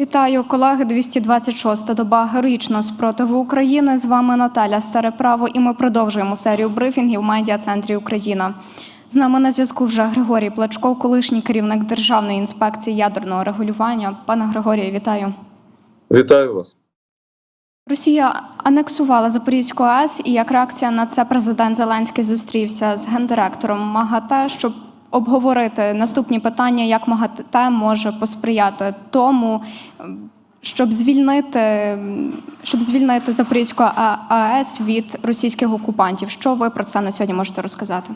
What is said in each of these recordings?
Вітаю, колеги. 226-та доба героїчного спротиву України. З вами Наталя Стареправо, і ми продовжуємо серію брифінгів медіа-центрі Україна. З нами на зв'язку вже Григорій Плачков, колишній керівник Державної інспекції ядерного регулювання. Пане Григорію, вітаю. Вітаю вас. Росія анексувала Запорізьку АЕС, і як реакція на це президент Зеленський зустрівся з гендиректором МАГАТЕ, щоб обговорити наступні питання, як МАГАТЕ може посприяти тому, щоб звільнити, щоб звільнити Запорізьку АЕС від російських окупантів. Що ви про це на сьогодні можете розказати?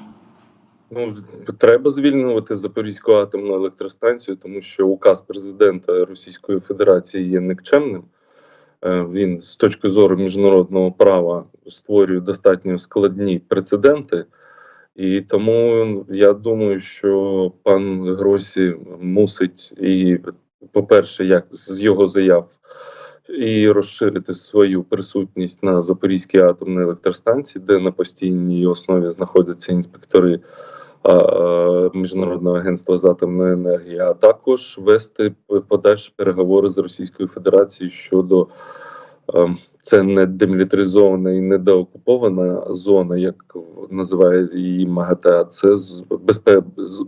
Ну треба звільнювати Запорізьку атомну електростанцію, тому що указ президента Російської Федерації є никчемним. Е, Він з точки зору міжнародного права створює достатньо складні прецеденти, і тому я думаю, що пан Гросі мусить і, по-перше, як з його заяв, і розширити свою присутність на Запорізькій атомній електростанції, де на постійній основі знаходяться інспектори а, Міжнародного агентства з атомної енергії, а також вести подальші переговори з Російською Федерацією щодо це не демілітаризована і не деокупована зона, як називає її МАГАТЕ, це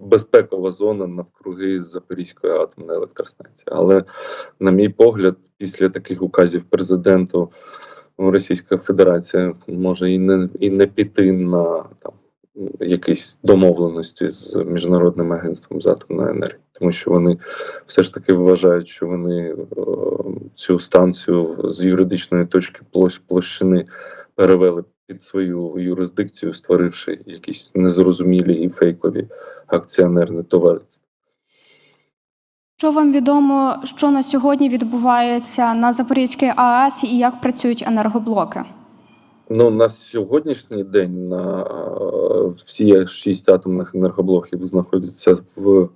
безпекова зона навкруги Запорізької атомної електростанції. Але, на мій погляд, після таких указів президенту ну, Російська Федерація може і не і не піти на там якісь домовленості з міжнародним агентством з атомної енергії, тому що вони все ж таки вважають, що вони е, цю станцію з юридичної точки площини перевели під свою юрисдикцію, створивши якісь незрозумілі і фейкові акціонерні товариства. Що вам відомо, що на сьогодні відбувається на Запорізькій АЕС і як працюють енергоблоки? Ну на сьогоднішній день на е, всі шість атомних енергоблоків знаходяться в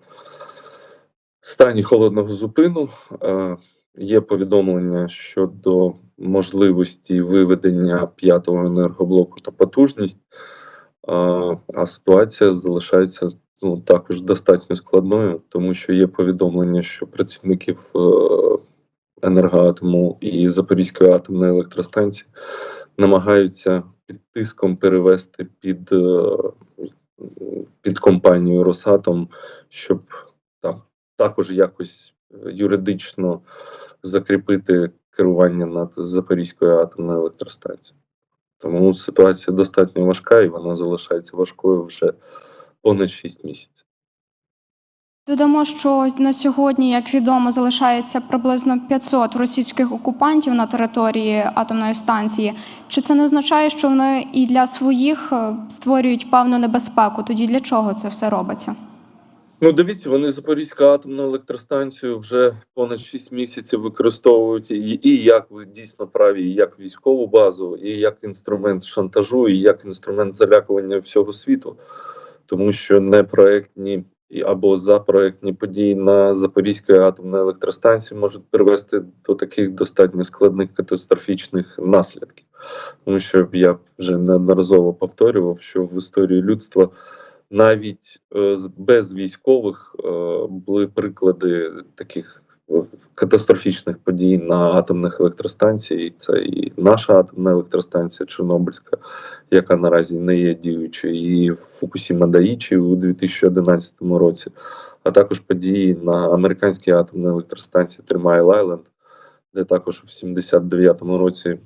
стані холодного зупину. Е, Є повідомлення щодо можливості виведення п'ятого енергоблоку та потужність, е, а ситуація залишається ну, також достатньо складною, тому що є повідомлення, що працівників енергоатому і Запорізької атомної електростанції намагаються під тиском перевести під, е, під компанію Росатом, щоб там також якось юридично закріпити керування над Запорізькою атомною електростанцією. Тому ситуація достатньо важка і вона залишається важкою вже понад 6 місяців. Додамо, що на сьогодні, як відомо, залишається приблизно 500 російських окупантів на території атомної станції. Чи це не означає, що вони і для своїх е, створюють певну небезпеку? Тоді для чого це все робиться? Ну, дивіться, вони Запорізьку атомну електростанцію вже понад 6 місяців використовують і, і як ви дійсно праві, і як військову базу, і як інструмент шантажу, і як інструмент залякування всього світу, тому що непроектні і- за проектні події на Запорізької атомної електростанції можуть привести до таких достатньо складних катастрофічних наслідків. Тому що я вже неодноразово повторював, що в історії людства навіть е, без військових е, були приклади таких катастрофічних подій на атомних електростанціях. Це і наша атомна електростанція Чорнобильська, яка наразі не є діючою, і Фукусіма Даїчі у 2011 році, а також події на американській атомній електростанції Тримайл Айленд, де також в 79-му році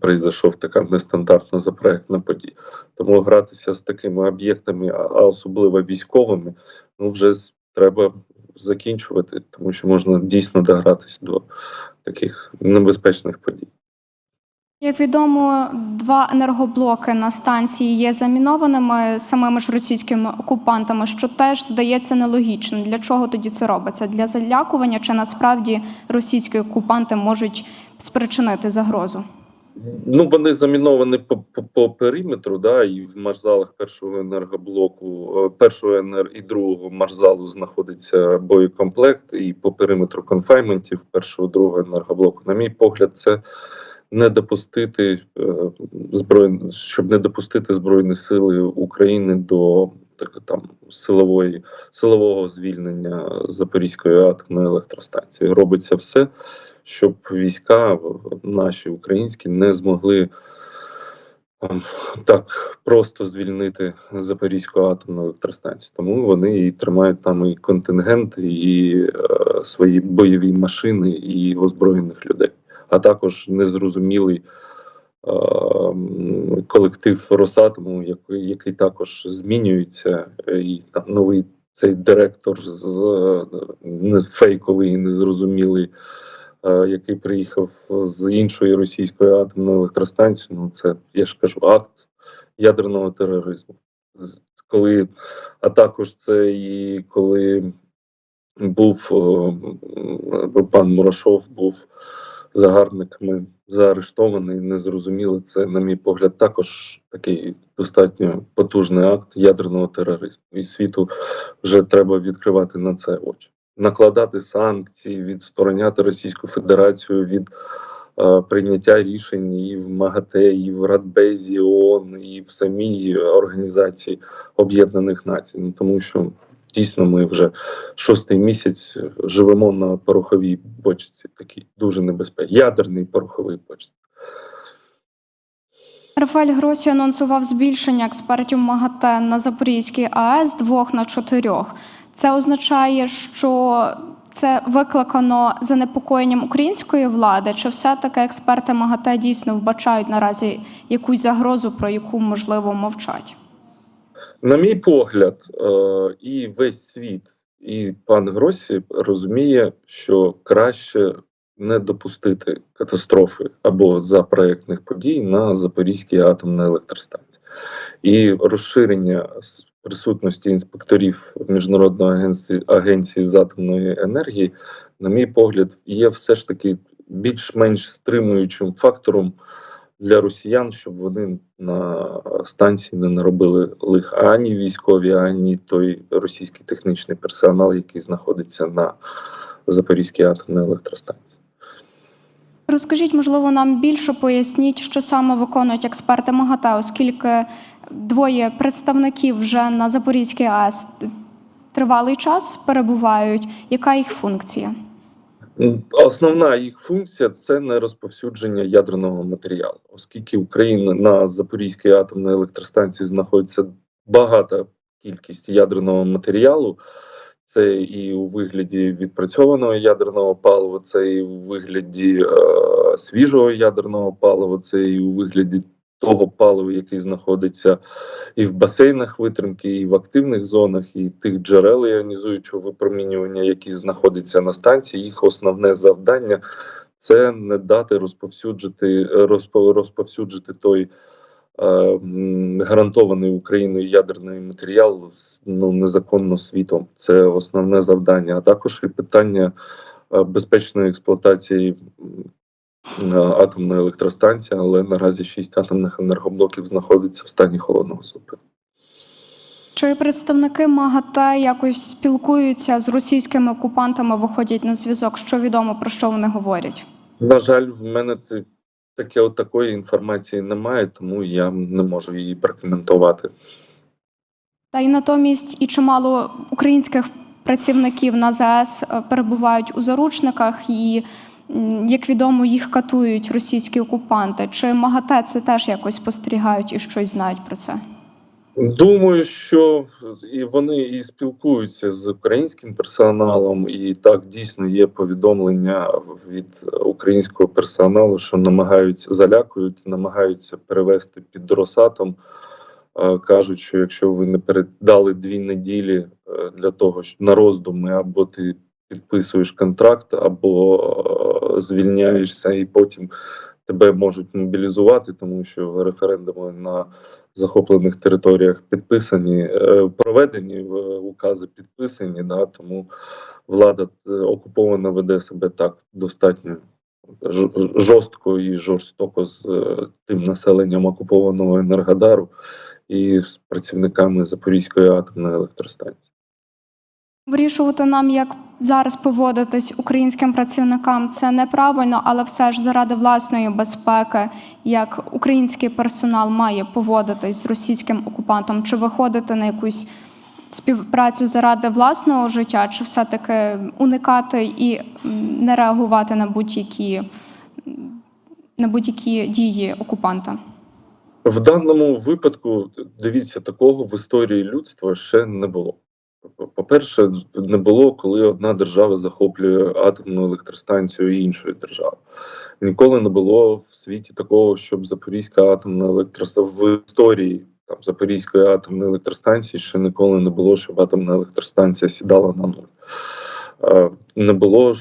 произошов така нестандартна запроектна подія. Тому гратися з такими об'єктами, а особливо військовими, ну вже треба закінчувати, тому що можна дійсно догратися до таких небезпечних подій. Як відомо, два енергоблоки на станції є замінованими самими ж російськими окупантами, що теж здається нелогічним. Для чого тоді це робиться? Для залякування чи насправді російські окупанти можуть спричинити загрозу? Ну, вони заміновані по, по, по периметру, да, і в маршзалах першого енергоблоку, е, першого енер і другого маршзалу знаходиться боєкомплект, і по периметру конфайментів першого другого енергоблоку. На мій погляд, це не допустити е, збройні, щоб не допустити збройні сили України до так, там силової силового звільнення Запорізької атомної електростанції. Робиться все, щоб війська наші українські не змогли ем, так просто звільнити Запорізьку атомну електростанцію. Тому вони і тримають там і контингент, і е, свої бойові машини, і озброєних людей, а також незрозумілий е, колектив Росатому, який, який також змінюється, е, і там новий цей директор з е, фейковий, незрозумілий. Е, Який приїхав з іншої російської атомної електростанції, ну це я ж кажу, акт ядерного тероризму. Коли, а також це і коли був о, пан Мурашов був загарбниками заарештований, незрозуміло. Це, на мій погляд, також такий достатньо потужний акт ядерного тероризму. І світу вже треба відкривати на це очі, накладати санкції, відстороняти Російську Федерацію від е, прийняття рішень і в МАГАТЕ, і в Радбезі ООН, і в самій Організації Об'єднаних Націй. Ну тому що дійсно ми вже шостий місяць живемо на пороховій бочці, такий дуже небезпечний, ядерний пороховий бочці. Рафаель Гросі анонсував збільшення експертів МАГАТЕ на Запорізькій АЕС двох на чотирьох. Це означає, що це викликано занепокоєнням української влади, чи все-таки експерти МАГАТЕ дійсно вбачають наразі якусь загрозу, про яку можливо мовчать? На мій погляд, е, і весь світ, і пан Гросі розуміє, що краще не допустити катастрофи або запроектних подій на Запорізькій атомній електростанції. І розширення присутності інспекторів Міжнародної агенції, агенції з атомної енергії, на мій погляд, є все ж таки більш-менш стримуючим фактором для росіян, щоб вони на станції не наробили лиха ані військові, ані той російський технічний персонал, який знаходиться на Запорізькій атомній електростанції. Розкажіть, можливо, нам більше поясніть, що саме виконують експерти МАГАТЕ, оскільки двоє представників вже на Запорізькій АЕС тривалий час перебувають. Яка їх функція? Основна їх функція це не розповсюдження ядерного матеріалу, оскільки Україна на Запорізькій атомній електростанції знаходиться багата кількість ядерного матеріалу. Це і у вигляді відпрацьованого ядерного палива, це і у вигляді е, свіжого ядерного палива, це і у вигляді того палива, який знаходиться і в басейнах витримки, і в активних зонах, і тих джерел іонізуючого випромінювання, які знаходяться на станції. Їх основне завдання це не дати розповсюджити розповсюджити той е, гарантований Україною ядерний матеріал ну, незаконно світом. Це основне завдання, а також і питання е, безпечної експлуатації е, атомної електростанції, але наразі шість атомних енергоблоків знаходиться в стані холодного зупину. Чи представники МАГАТЕ якось спілкуються з російськими окупантами, виходять на зв'язок? Що відомо про що вони говорять? На жаль, в мене таке от такої інформації немає, тому я не можу її прокоментувати. Та й натомість і чимало українських працівників на ЗАЕС е, перебувають у заручниках, і як відомо, їх катують російські окупанти. Чи МАГАТЕ це теж якось спостерігають і щось знають про це? Думаю, що і вони і спілкуються з українським персоналом, і так дійсно є повідомлення від українського персоналу, що намагаються залякують, намагаються перевести під Росатом. Е, Кажуть, що якщо ви не передали дві неділі е, для того, щоб на роздуми, або ти підписуєш контракт, або е, звільняєшся, і потім тебе можуть мобілізувати, тому що референдуми на захоплених територіях підписані, е, проведені укази підписані, да, тому влада е, окупована веде себе так достатньо жорстко і жорстоко з тим населенням окупованого Енергодару і з працівниками Запорізької атомної електростанції. Вирішувати нам, як зараз поводитись українським працівникам, це неправильно, але все ж заради власної безпеки, як український персонал має поводитись з російським окупантом, чи виходити на якусь співпрацю заради власного життя, чи все-таки уникати і не реагувати на будь-які на будь-які дії окупанта? В даному випадку, дивіться, такого в історії людства ще не було. По-перше, не було, коли одна держава захоплює атомну електростанцію іншої держави. Ніколи не було в світі такого, щоб Запорізька атомна електростанція в історії там, Запорізької атомної електростанції ще ніколи не було, щоб атомна електростанція сідала на нуль. Е, Не було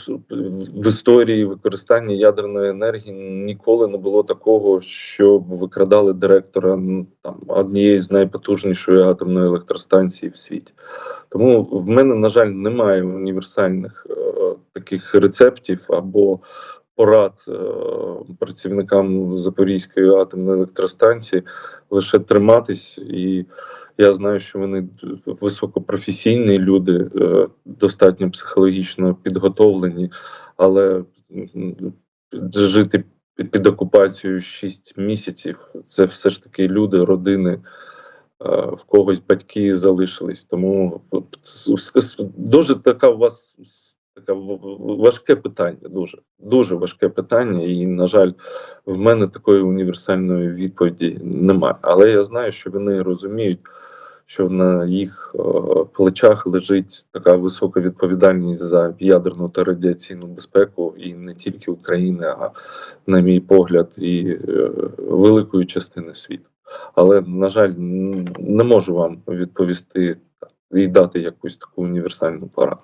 в історії використання ядерної енергії ніколи не було такого, щоб викрадали директора там однієї з найпотужнішої атомної електростанції в світі. Тому в мене, на жаль, немає універсальних е, таких рецептів або порад е, працівникам Запорізької атомної електростанції лише триматись і. Я знаю, що вони високопрофесійні люди, е, достатньо психологічно підготовлені, але жити під, окупацією 6 місяців це все ж таки люди, родини, е, в когось батьки залишились. Тому дуже така у вас в- важке питання. Дуже дуже важке питання, і на жаль, в мене такої універсальної відповіді немає. Але я знаю, що вони розуміють, що на їх е, плечах лежить така висока відповідальність за ядерну та радіаційну безпеку, і не тільки України, а на мій погляд, і е, великої частини світу. Але на жаль, не можу вам відповісти і дати якусь таку універсальну пораду.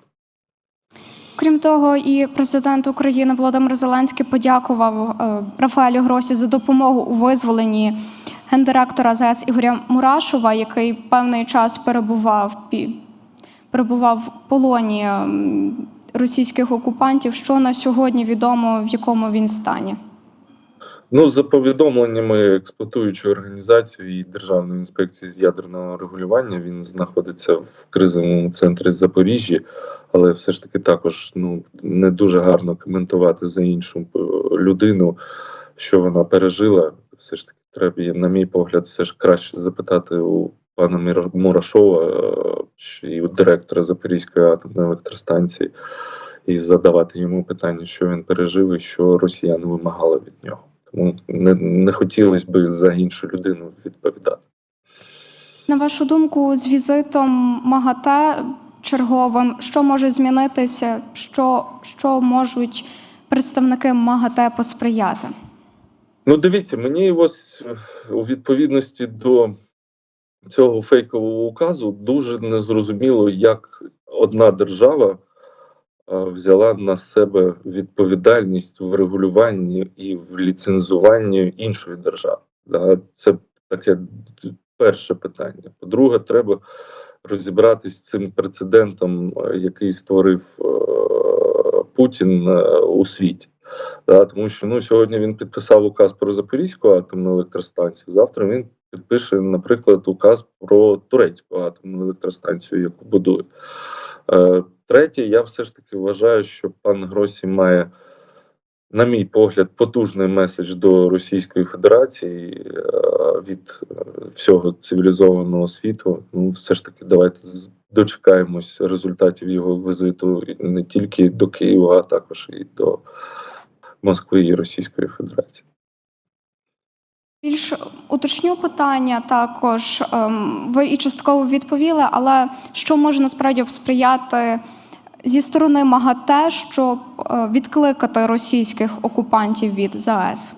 Крім того, і президент України Володимир Зеленський подякував е, Рафаелю Гросі за допомогу у визволенні гендиректора ЗС Ігоря Мурашова, який певний час перебував перебував в полоні російських окупантів. Що на сьогодні відомо, в якому він стані? Ну, за повідомленнями експлуатуючої організації і Державної інспекції з ядерного регулювання, він знаходиться в кризовому центрі Запоріжжя, але все ж таки також ну не дуже гарно коментувати за іншу е, людину, що вона пережила. Все ж таки, треба, на мій погляд, все ж краще запитати у пана Мурашова е, і у директора Запорізької атомної електростанції, і задавати йому питання, що він пережив і що росіяни вимагали від нього. Тому не, не хотілося б за іншу людину відповідати. На вашу думку, з візитом МАГАТЕ черговим, що може змінитися, що, що можуть представники МАГАТЕ посприяти? Ну, дивіться, мені ось е, у відповідності до цього фейкового указу дуже незрозуміло, як одна держава е, взяла на себе відповідальність в регулюванні і в ліцензуванні іншої держави. Це таке перше питання. По-друге, треба розібратись з цим прецедентом, е, який створив Путін у світі. Да, тому що ну, сьогодні він підписав указ про Запорізьку атомну електростанцію. Завтра він підпише, наприклад, указ про турецьку атомну електростанцію, яку будує. Е, третє, я все ж таки вважаю, що пан Гросі має, на мій погляд, потужний меседж до Російської Федерації е, від е, всього цивілізованого світу. Ну, все ж таки, давайте дочекаємось результатів його візиту не тільки до Києва, а також і до Москви і Російської Федерації. Більш уточню питання також. ем, Ви і частково відповіли, але що може насправді сприяти зі сторони МАГАТЕ, щоб е, відкликати російських окупантів від ЗАЕС?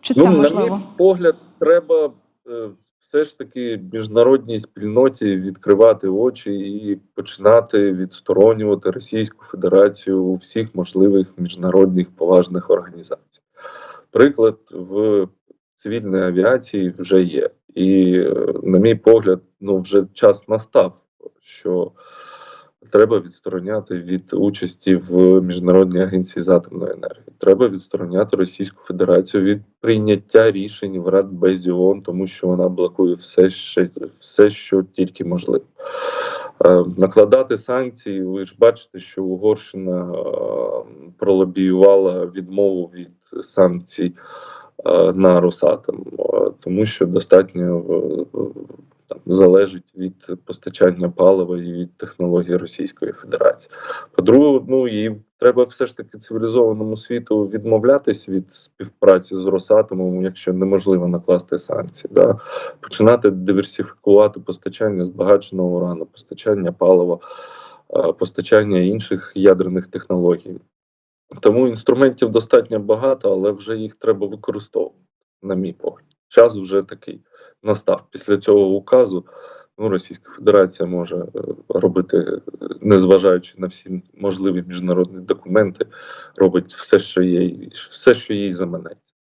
Чи це ну, на мій погляд, треба е, все ж таки міжнародній спільноті відкривати очі і починати відсторонювати Російську Федерацію у всіх можливих міжнародних поважних організацій. Приклад в цивільної авіації вже є. І, е, на мій погляд, ну вже час настав, що треба відстороняти від участі в міжнародній агенції з атомної енергії. Треба відстороняти Російську Федерацію від прийняття рішень в Радбезі ООН, тому що вона блокує все, ще, все що тільки можливо. Е, Накладати санкції, ви ж бачите, що Угорщина е, пролобіювала відмову від санкцій е, на Росатом, тому що достатньо там залежить від постачання палива і від технологій Російської Федерації. По-друге, ну і треба все ж таки цивілізованому світу відмовлятись від співпраці з Росатомом, якщо неможливо накласти санкції. Да? Починати диверсифікувати постачання збагаченого урану, постачання палива, постачання інших ядерних технологій. Тому інструментів достатньо багато, але вже їх треба використовувати, на мій погляд. Час вже такий настав. Після цього указу ну, Російська Федерація може е, робити, е, незважаючи на всі можливі міжнародні документи, робить все, що їй, все, що їй заманеться.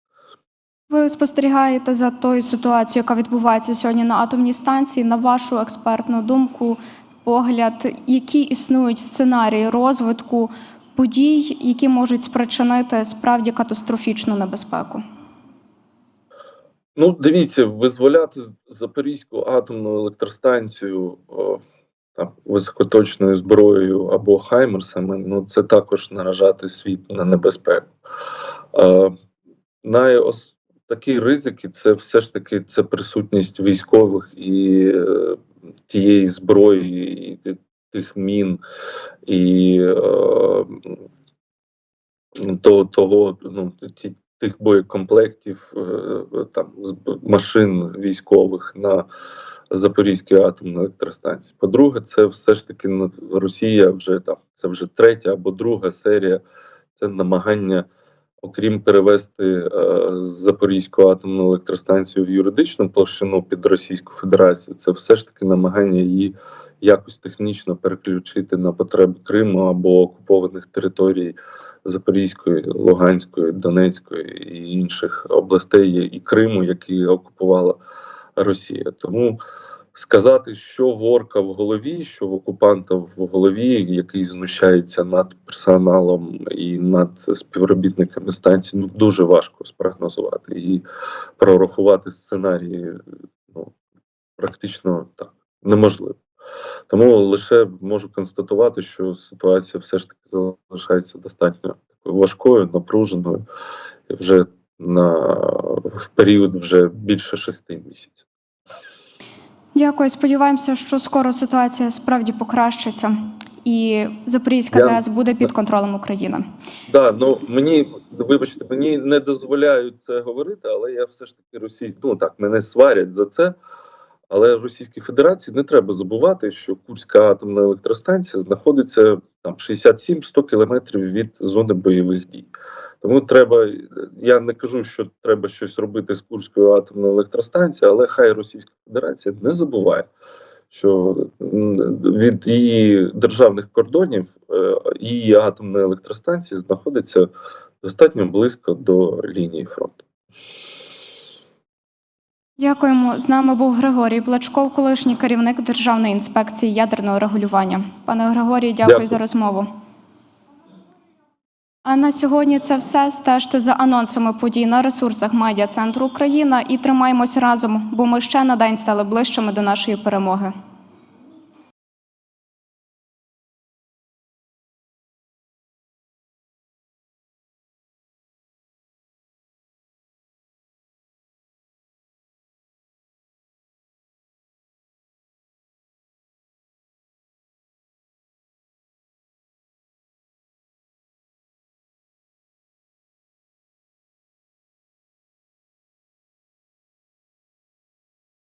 Ви спостерігаєте за тою ситуацією, яка відбувається сьогодні на атомній станції. На вашу експертну думку, погляд, які існують сценарії розвитку подій, які можуть спричинити справді катастрофічну небезпеку? Ну, дивіться, визволяти Запорізьку атомну електростанцію там, високоточною зброєю або хаймерсами, ну це також наражати світ на небезпеку. Е, найос... Такі ризики це все ж таки це присутність військових і е, тієї зброї, і тих мін, і е, то, того, ну, тих боєкомплектів, е, там з- машин військових на Запорізькій атомній електростанції. По-друге, це все ж таки Росія вже там, це вже третя або друга серія. Це намагання, окрім перевести е, Запорізьку атомну електростанцію в юридичну площину під Російську Федерацію. Це все ж таки намагання її якось технічно переключити на потреби Криму або окупованих територій Запорізької, Луганської, Донецької і інших областей і Криму, які окупувала Росія. Тому сказати, що в орка в голові, що в окупанта в голові, який знущається над персоналом і над співробітниками станції, ну дуже важко спрогнозувати і прорахувати сценарії ну, практично так неможливо. Тому лише можу констатувати, що ситуація все ж таки залишається достатньо такою важкою, напруженою вже на в період вже більше шести місяців. Дякую. Сподіваємося, що скоро ситуація справді покращиться, і Запорізька Я- ЗАЕС буде під контролем України. Да, ну мені вибачте, мені не дозволяють це говорити, але я все ж таки росій... ну так мене сварять за це. Але Російській Федерації не треба забувати, що Курська атомна електростанція знаходиться там 67-100 кілометрів від зони бойових дій. Тому треба, я не кажу, що треба щось робити з Курською атомною електростанцією, але хай Російська Федерація не забуває, що від її державних кордонів е, її атомна електростанція знаходиться достатньо близько до лінії фронту. Дякуємо. З нами був Григорій Блачков, колишній керівник Державної інспекції ядерного регулювання. Пане Григорію, дякую, Дякую. за розмову. А на сьогодні це все. Стежте за анонсами подій на ресурсах медіа центру Україна і тримаємось разом, бо ми ще на день стали ближчими до нашої перемоги.